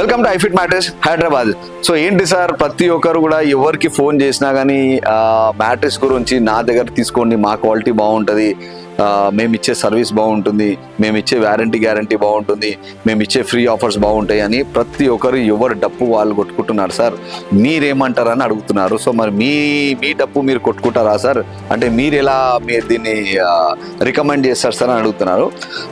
Welcome to iFit mattress Hyderabad so ఏంటి sir? ప్రతి ఒక్కరు కూడా ఎవరికి ఫోన్ చేసినా కానీ మ్యాట్రెస్ గురించి నా దగ్గర తీసుకోండి మా క్వాలిటీ బాగుంటుంది. మేము ఇచ్చే సర్వీస్ బాగుంటుంది మేము ఇచ్చే వ్యారంటీ గ్యారంటీ బాగుంటుంది మేము ఇచ్చే ఫ్రీ ఆఫర్స్ బాగుంటాయి అని ప్రతి ఒక్కరు ఎవరు డప్పు వాళ్ళు కొట్టుకుంటున్నారు సార్. మీరేమంటారని అడుగుతున్నారు. సో మరి మీ మీ డప్పు మీరు కొట్టుకుంటారా సార్? అంటే మీరు ఎలా మీరు దీన్ని రికమెండ్ చేస్తారు సార్ అని అడుగుతున్నారు.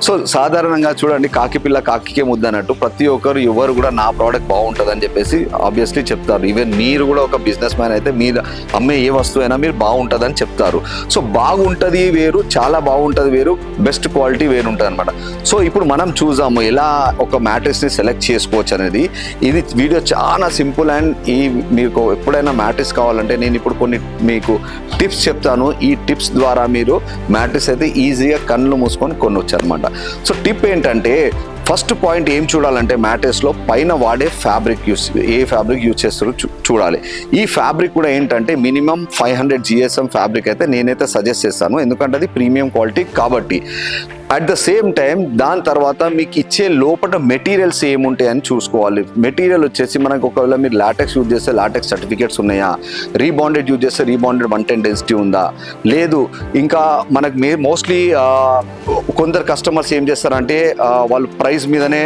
సో సాధారణంగా చూడండి కాకి పిల్ల కాకికే ముద్ద అన్నట్టు ప్రతి ఒక్కరు ఎవరు కూడా నా ప్రోడక్ట్ బాగుంటుంది అని చెప్పేసి ఆబ్వియస్లీ చెప్తారు. ఈవెన్ మీరు కూడా ఒక బిజినెస్ మ్యాన్ అయితే మీరు అమ్మే ఏ వస్తువు అయినా మీరు బాగుంటుంది అని చెప్తారు. సో బాగుంటుంది వేరు చాలా బాగుంటుంది వేరు బెస్ట్ క్వాలిటీ వేరు ఉంటుంది అనమాట సో ఇప్పుడు మనం చూసాము ఎలా ఒక మ్యాట్రిక్స్ని సెలెక్ట్ చేసుకోవచ్చు అనేది ఇది వీడియో చాలా సింపుల్ అండ్ ఈ మీకు ఎప్పుడైనా మ్యాట్రిక్స్ కావాలంటే నేను ఇప్పుడు కొన్ని మీకు టిప్స్ చెప్తాను. ఈ టిప్స్ ద్వారా మీరు మ్యాట్రిక్స్ అయితే ఈజీగా కళ్ళు మూసుకొని కొనవచ్చు అనమాట సో టిప్ ఏంటంటే ఫస్ట్ పాయింట్ ఏం చూడాలంటే మ్యాటెస్లో పైన వాడే ఫ్యాబ్రిక్ యూస్ ఏ ఫ్యాబ్రిక్ యూజ్ చేస్తారో చూ- చూడాలి. ఈ ఫ్యాబ్రిక్ కూడా ఏంటంటే minimum five hundred GSM fabric అయితే నేనైతే సజెస్ట్ చేస్తాను. ఎందుకంటే అది ప్రీమియం క్వాలిటీ కాబట్టి. అట్ ద సేమ్ టైం దాని తర్వాత మీకు ఇచ్చే లోపల మెటీరియల్స్ ఏముంటాయి అని చూసుకోవాలి. మెటీరియల్ వచ్చేసి మనకు ఒకవేళ మీరు లాటెక్స్ యూజ్ చేస్తే లాటెక్స్ సర్టిఫికేట్స్ ఉన్నాయా? రీబాండెడ్ యూజ్ చేస్తే రీబాండెడ్ వన్ టెన్ డెన్సిటీ ఉందా? లేదు ఇంకా మనకు మే మోస్ట్లీ కొందరు కస్టమర్స్ ఏం చేస్తారంటే వాళ్ళు ప్రైస్ మీదనే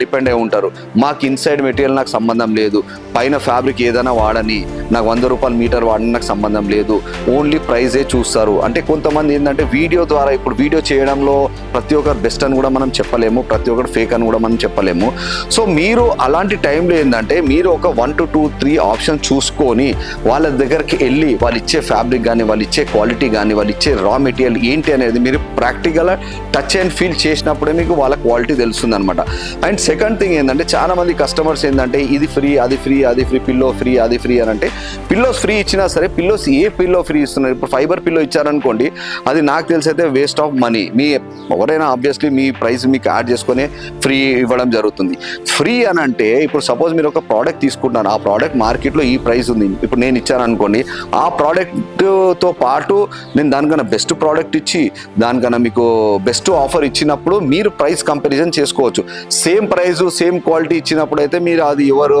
డిపెండ్ అయి ఉంటారు. మాకు ఇన్సైడ్ మెటీరియల్ నాకు సంబంధం లేదు. పైన ఫ్యాబ్రిక్ ఏదైనా వాడని నాకు వంద రూపాయల మీటర్ వాడని నాకు సంబంధం లేదు. ఓన్లీ ప్రైజే చూస్తారు. అంటే కొంతమంది ఏంటంటే వీడియో ద్వారా ఇప్పుడు వీడియో చేయడంలో ప్రతి ఒక్కరు బెస్ట్ అని కూడా మనం చెప్పలేము. ప్రతి ఒక్కరు ఫేక్ అని కూడా మనం చెప్పలేము. సో మీరు అలాంటి టైంలో ఏంటంటే మీరు ఒక one two two three option చూసుకొని వాళ్ళ దగ్గరికి వెళ్ళి వాళ్ళు ఇచ్చే ఫ్యాబ్రిక్ కానీ వాళ్ళు ఇచ్చే క్వాలిటీ కానీ వాళ్ళు ఇచ్చే రా మెటీరియల్ ఏంటి అనేది మీరు ప్రాక్టికల్ టచ్ అండ్ ఫీల్ చేసినప్పుడే మీకు వాళ్ళ క్వాలిటీ తెలుస్తుంది అనమాట అండ్ సెకండ్ థింగ్ ఏంటంటే చాలా మంది కస్టమర్స్ ఏంటంటే ఇది ఫ్రీ అది ఫ్రీ అది ఫ్రీ పిల్లో ఫ్రీ అది ఫ్రీ అని అంటే పిల్లోస్ ఫ్రీ ఇచ్చినా సరే పిల్లోస్ ఏ పిల్లో ఫ్రీ ఇస్తున్నారు? ఇప్పుడు ఫైబర్ పిల్లో ఇచ్చారనుకోండి అది నాకు తెలిసి అయితే వేస్ట్ ఆఫ్ మనీ. మీ ఎవరైనా ఆబ్వియస్లీ మీ ప్రైస్ మీకు యాడ్ చేసుకొని ఫ్రీ ఇవ్వడం జరుగుతుంది. ఫ్రీ అని అంటే ఇప్పుడు సపోజ్ మీరు ఒక ప్రోడక్ట్ తీసుకుంటున్నారు ఆ ప్రోడక్ట్ మార్కెట్లో ఈ ప్రైస్ ఉంది. ఇప్పుడు నేను ఇచ్చాను అనుకోండి ఆ ప్రోడక్ట్తో పాటు నేను దానికన్నా బెస్ట్ ప్రోడక్ట్ ఇచ్చి దానికన్నా మీకు బెస్ట్ ఆఫర్ ఇచ్చినప్పుడు మీరు ప్రైస్ కంపారిజన్ చేసుకోవచ్చు. సేమ్ ప్రైస్ సేమ్ క్వాలిటీ ఇచ్చినప్పుడు అయితే మీరు అది ఎవరు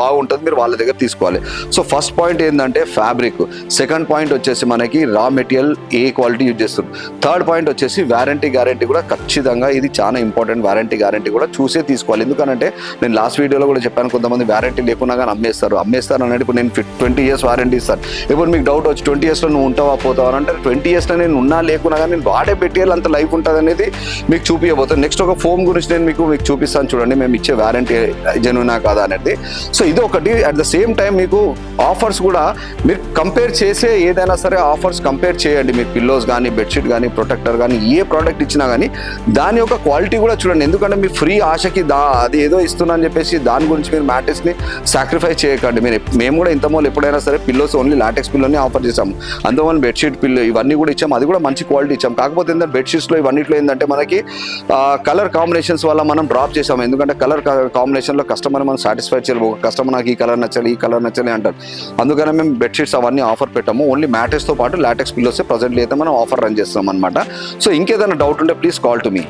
బాగుంటుంది మీరు వాళ్ళ దగ్గర తీసుకోవాలి. సో ఫస్ట్ పాయింట్ ఏంటంటే ఫ్యాబ్రిక్ సెకండ్ పాయింట్ వచ్చేసి మనకి రా మెటీరియల్ ఏ క్వాలిటీ యూజ్ చేస్తుంది. థర్డ్ పాయింట్ వచ్చేసి వ్యారంటీ గ్యారంటీ కూడా ఖచ్చితంగా ఇది చాలా ఇంపార్టెంట్ వ్యారంటీ గ్యారంటీ కూడా చూసే తీసుకోవాలి. ఎందుకంటే నేను లాస్ట్ వీడియోలో కూడా చెప్పాను కొంతమంది వ్యారంటీ లేకున్నా కానీ అమ్మేస్తారు. అమ్మేస్తారు అనేది ఇప్పుడు నేను ట్వంటీ ఇయర్స్ వారంటీ ఇస్తాను. ఇప్పుడు మీకు డౌట్ వచ్చి ట్వంటీ ఇయర్స్లో నువ్వు ఉంటావా పోతావా అంటే ట్వంటీ ఇయర్స్లో నేను ఉన్నా లేకున్నా కానీ నేను వాడే పెట్టేయాలి అంత లైఫ్ ఉంటుంది అనేది మీకు చూపించబోతుంది నెక్స్ట్ ఒక ఫోమ్ గురించి నేను మీకు మీకు చూపిస్తాను చూడండి. మేము ఇచ్చే వ్యారంటీ జెన్యునా కాదా అనేది. సో ఇది ఒకటి. అట్ ద సేమ్ టైం మీకు ఆఫర్స్ కూడా మీరు కంపేర్ చేసే ఏదైనా సరే ఆఫర్స్ కంపేర్ చేయండి. మీరు పిల్లోస్ కానీ బెడ్షీట్ కానీ ప్రొటెక్టర్ కానీ ఏ ప్రోడక్ట్ ఇచ్చినా కానీ దాని యొక్క క్వాలిటీ కూడా చూడండి. ఎందుకంటే మీ ఫ్రీ ఆశకి దా అది ఏదో ఇస్తున్నా అని చెప్పేసి దాని గురించి మీరు మ్యాట్రెస్ని సాక్రిఫై చేయకండి. మీరు మేము కూడా ఇంతమూలు ఎప్పుడైనా సరే పిల్లోస్ ఓన్లీ లాటెక్స్ పిల్లోనే ఆఫర్ చేసాము అందువల్ల బెడ్షీట్ పిల్లో ఇవన్నీ కూడా ఇచ్చాము. అది కూడా మంచి క్వాలిటీ ఇచ్చాం కాకపోతే ఏంటంటే బెడ్షీట్స్లో ఇవన్నిట్లో ఏంటంటే మనకి కలర్ కాంబినేషన్స్ వల్ల మనం డ్రాప్ చేసాము. ఎందుకంటే కలర్ కాంబినేషన్లో కస్టమర్ మనం సాటిస్ఫై చేయలేము. ఒక కస్టమర్ నాకు ఈ కలర్ నచ్చాలి ఈ కలర్ నచ్చాలి అంటారు. అందుకనే మేము బెడ్షీట్స్ అవన్నీ ఆఫర్ పెట్టాము. ఓన్లీ మ్యాటెస్తో పాటు లాటెక్స్ పిల్లోస్ ప్రజెంట్లీ అయితే మనం ఆఫర్ రన్ చేస్తాం అనమాట సో ఇంకేదైనా డౌట్ ఉంటే ప్లీజ్ కాల్ టు మీ